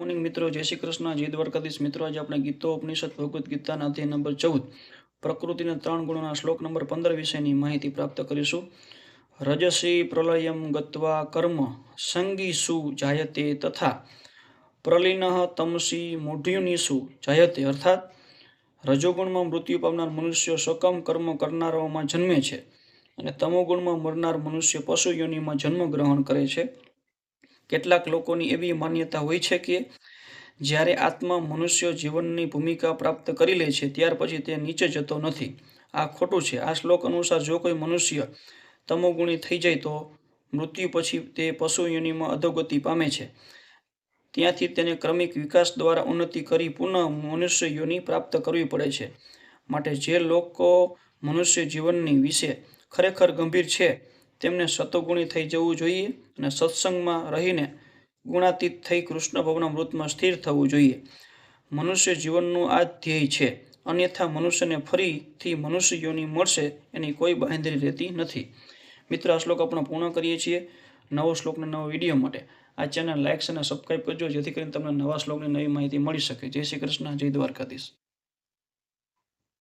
Morning મિત્રો, જય શ્રી કૃષ્ણ. જય દ્વારકાધીશ મિત્રો. આજે આપણે ગીતો, ઉપનિષદ, ભગવદ્ ગીતાના અધ્યાય નંબર ચૌદ, પ્રકૃતિના ત્રણ ગુણોના શ્લોક નંબર પંદર વિશેની માહિતી પ્રાપ્ત કરીશું. રજસી પ્રલયમ ગત્વા કર્મ સંગીસુ જાયતે તથા પ્રલિનઃ તમસી મૂઢ્યુનિસુ જાયતે. અર્થાત, રજોગુણમાં મૃત્યુ પામનાર મનુષ્ય સકમ કર્મ કરનારાઓમાં જન્મે છે અને તમોગુણમાં મરનાર મનુષ્ય પશુ યોનિમાં જન્મ ગ્રહણ કરે છે. કેટલાક લોકોની એવી માન્યતા હોય છે કે જ્યારે આત્મા મનુષ્ય જીવનની ભૂમિકા પ્રાપ્ત કરી લે છે, ત્યાર પછી તે નીચે જતો નથી. આ ખોટું છે. આ શ્લોક અનુસાર જો કોઈ મનુષ્ય તમોગુણી થઈ જાય તો મૃત્યુ પછી તે પશુ યોનિમાં અધોગતિ પામે છે. ત્યાંથી તેને ક્રમિક વિકાસ દ્વારા ઉન્નતિ કરી પુનઃ મનુષ્ય યોનિ પ્રાપ્ત કરવી પડે છે. માટે જે લોકો મનુષ્ય જીવનની વિશે ખરેખર ગંભીર છે તેમને સતોગુણી થઈ જવું જોઈએ અને સત્સંગમાં રહીને ગુણાતીત થઈ કૃષ્ણ ભવના મૃતમાં સ્થિર થવું જોઈએ. મનુષ્ય જીવનનું આ ધ્યેય છે. અન્યથા મનુષ્યને ફરીથી મનુષ્ય યોની મળશે એની કોઈ બાંધરી રહેતી નથી. મિત્રો, આ શ્લોક આપણે પૂર્ણ કરીએ છીએ નવો શ્લોકને નવો વીડિયો માટે. આ ચેનલ લાઇક્સ અને સબસ્ક્રાઈબ કરજો, જેથી કરીને તમને નવા શ્લોકની નવી માહિતી મળી શકે. જય શ્રી કૃષ્ણ, જય દ્વારકાધીશ.